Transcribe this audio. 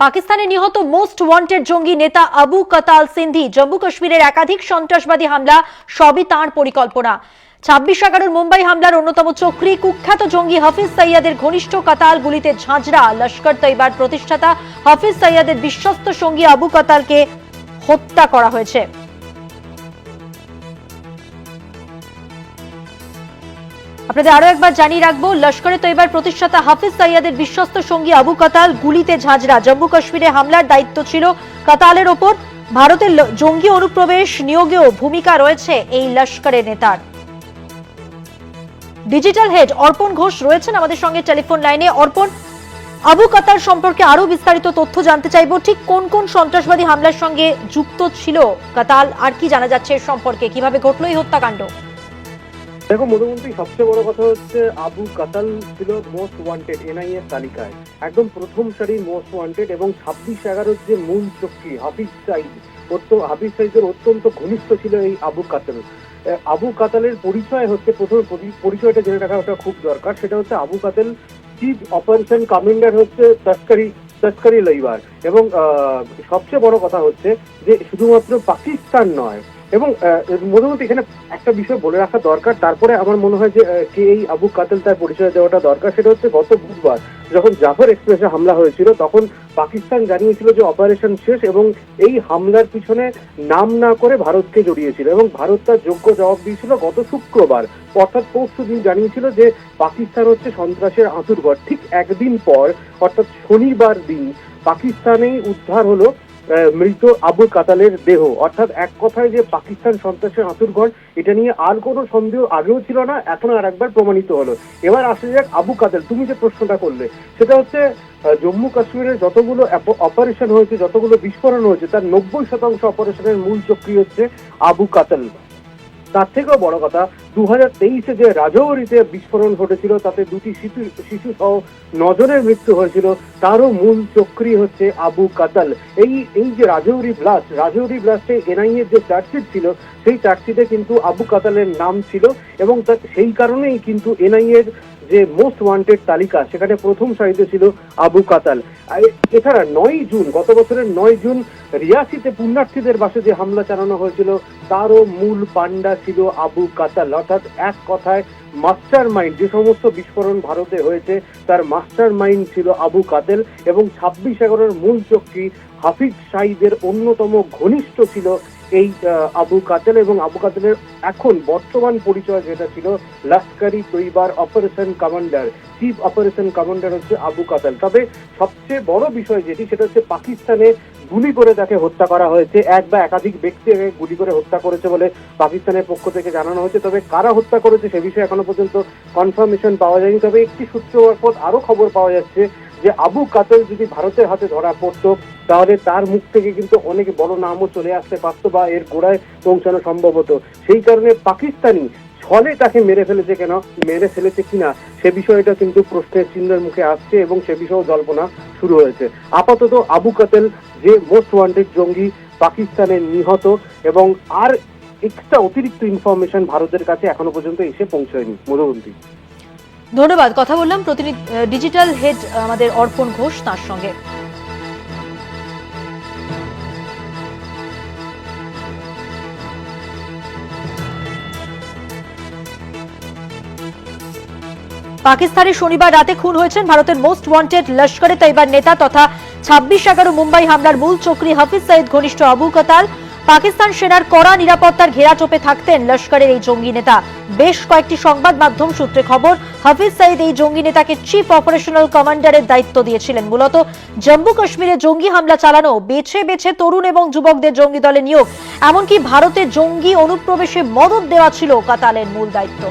পাকিস্তানে নিহত most wanted জঙ্গি নেতা আবু কাতাল সিন্ধি জম্মু কাশ্মীরের একাধিক সন্ত্রাসবাদী হামলা, সবই তাঁর পরিকল্পনা। ছাব্বিশ এগারোর মুম্বাই হামলার অন্যতম চক্রী কুখ্যাত জঙ্গি হাফিজ সৈয়াদের ঘনিষ্ঠ কাতাল গুলিতে ঝাঁঝরা, লস্কর তৈবার প্রতিষ্ঠাতা হাফিজ সৈয়াদের বিশ্বস্ত সঙ্গী আবু কাতালকে হত্যা করা হয়েছে। আপনাদের আরও একবার জানিয়ে রাখব, লস্করে তৈবার প্রতিষ্ঠাতা হাফিজ সাইয়াদের বিশ্বস্ত সঙ্গী আবু কাতাল গুলিতে ঝাঁঝরা। জম্মু কাশ্মীরে হামলার দায়িত্ব ছিল কাতালের ওপর। ভারতের জঙ্গি অনুপ্রবেশ নিয়োগেও ভূমিকা রয়েছে এই লস্করের নেতার। ডিজিটাল হেড অর্পণ ঘোষ রয়েছেন আমাদের সঙ্গে টেলিফোন লাইনে। অর্পণ, আবু কাতার সম্পর্কে আরও বিস্তারিত তথ্য জানতে চাইব। ঠিক কোন কোন সন্ত্রাসবাদী হামলার সঙ্গে যুক্ত ছিল কাতাল? আর কি জানা যাচ্ছে সম্পর্কে? কীভাবে ঘটলো এই হত্যাকাণ্ড? দেখো, মোটামুটি সবচেয়ে বড় কথা হচ্ছে আবু কাতাল ছিল মোস্ট ওয়ান্টেড এনআইএ তালিকায়। একদম প্রথম সারি মোস্ট ওয়ান্টেড এবং ছাব্বিশ এগারোর যে মূল চক্রী, হাফিজ সাইদ অত্য, হাফিজ সাইদের অত্যন্ত ঘনিষ্ঠ ছিল এই আবু কাতাল। আবু কাতালের পরিচয় হচ্ছে, প্রথম পরিচয়টা জেনে রাখা ওটা খুব দরকার, সেটা হচ্ছে Abu Qatal chief operation commander হচ্ছে তস্করি তস্করি লইবার। এবং সবচেয়ে বড় কথা হচ্ছে যে শুধুমাত্র পাকিস্তান নয় এবং মোটামুটি এখানে একটা বিষয় বলে রাখা দরকার। তারপরে আমার মনে হয় যে কে এই আবু কাতেল তার পরিচয় দেওয়াটা দরকার, সেটা হচ্ছে গত বুধবার যখন জাফর এক্সপ্রেসে হামলা হয়েছিল, তখন পাকিস্তান জানিয়েছিল যে অপারেশন শেষ এবং এই হামলার পিছনে নাম না করে ভারতকে জড়িয়েছিল এবং ভারত তার যোগ্য জবাব দিয়েছিল গত শুক্রবার। অর্থাৎ পরশু দিন জানিয়েছিল যে পাকিস্তান হচ্ছে সন্ত্রাসের আঁতুরঘর ঠিক একদিন পর, অর্থাৎ শনিবার দিন, পাকিস্তানেই উদ্ধার হলো মৃত আবু কাতালের দেহ। অর্থাৎ এক কথায় যে পাকিস্তান সন্ত্রাসের আঁতুরঘর এটা নিয়ে আর কোনো সন্দেহ আগেও ছিল না, এখন আর একবার প্রমাণিত হলো। এবার আসে যাক আবু কাতাল, তুমি যে প্রশ্নটা করলে, সেটা হচ্ছে জম্মু কাশ্মীরে যতগুলো অপারেশন হয়েছে, যতগুলো বিস্ফোরণ হয়েছে, তার নব্বই শতাংশ অপারেশনের মূল চক্রী হচ্ছে আবু কাতাল। তার থেকেও বড় কথা দু হাজার তেইশে যে রাজৌরিতে বিস্ফোরণ ঘটেছিল, তাতে দুটি শিশু শিশু সহ নজনের মৃত্যু হয়েছিল, তারও মূল চক্রি হচ্ছে আবু কাতাল। এই এই যে রাজৌরি ব্লাস্ট রাজৌরি ব্লাস্টে এনআইএ যে চার্জশিট ছিল, সেই চার্জশিটে কিন্তু আবু কাতালের নাম ছিল এবং সেই কারণেই কিন্তু এনআইএর যে মোস্ট ওয়ান্টেড তালিকা, সেখানে প্রথম সারিতে ছিল আবু কাতাল। এছাড়া নয় জুন, গত বছরের নয় জুন, রিয়াসিতে পুণ্যার্থীদের বাসে যে হামলা চালানো হয়েছিল, তারও মূল পান্ডা ছিল আবু কাতাল। অর্থাৎ এক কথায় মাস্টার মাইন্ড যে সমস্ত বিস্ফোরণ ভারতে হয়েছে, তার মাস্টার মাইন্ড ছিল আবু কাতেল এবং ছাব্বিশ এগারোর মূল চক্রী হাফিজ সাইদের অন্যতম ঘনিষ্ঠ ছিল এই আবু কাতেল এবং আবু কাতেলের এখন বর্তমান পরিচয় যেটা ছিল লস্করি তৈবার operation commander, chief operation commander হচ্ছে আবু কাতেল। তবে সবচেয়ে বড় বিষয় যেটি, সেটা হচ্ছে পাকিস্তানে গুলি করে তাকে হত্যা করা হয়েছে, এক বা একাধিক ব্যক্তি গুলি করে হত্যা করেছে বলে পাকিস্তানের পক্ষ থেকে জানানো হয়েছে। তবে কারা হত্যা করেছে সে বিষয়ে এখনও পর্যন্ত কনফার্মেশন পাওয়া যায়নি। তবে একটি সূত্র মারফত আরও খবর পাওয়া যাচ্ছে যে আবু কাতেল যদি ভারতের হাতে ধরা পড়তো তাহলে তার মুখ থেকে কিন্তু অনেক বড় নামও চলে আসতে পারতো বা এর গোড়ায় পৌঁছানো সম্ভব হতো। সেই কারণে পাকিস্তানি ছলে তাকে মেরে ফেলেছে কেন? মেরে ফেলেছে কিনা? সে বিষয়টা কিন্তু প্রশ্নের চিহ্নের মুখে আসছে এবং সে বিষয়েও জল্পনা শুরু হয়েছে। আপাতত আবু কাতেল যে মোস্ট ওয়ান্টেড জঙ্গি পাকিস্তানের নিহত এবং আর এক্সট্রা অতিরিক্ত ইনফরমেশন ভারতের কাছে এখনও পর্যন্ত এসে পৌঁছয়নি। মধুবন্তী। ধন্যবাদ। কথা বললাম প্রতিনিধি ডিজিটাল হেড আমাদের অর্পণ ঘোষ তার সঙ্গে। পাকিস্তানে শনিবার রাতে খুন হয়েছেন ভারতের মোস্ট ওয়ান্টেড লস্করে তৈবার নেতা তথা ছাব্বিশ এগারো মুম্বাই হামলার মূল চক্রী হাফিজ সঈদ ঘনিষ্ঠ আবু কাতাল, পাকিস্তান সেনার কড়া নিরাপত্তার ঘেরাটোপে থাকতেন লস্করের এই জঙ্গি নেতা। বেশ কয়েকটি সংবাদ মাধ্যম সূত্রে খবর, হাফিজ সাইদ এই জঙ্গি নেতাকে চিফ অপারেশনাল কমান্ডারের দায়িত্ব দিয়েছিলেন। মূলত জম্মু কাশ্মীরে জঙ্গি হামলা চালানো, বেছে বেছে তরুণ এবং যুবকদের জঙ্গি দলে নিয়োগ, এমনকি ভারতে জঙ্গি অনুপ্রবেশে মদত দেওয়া ছিল কাতালের মূল দায়িত্ব।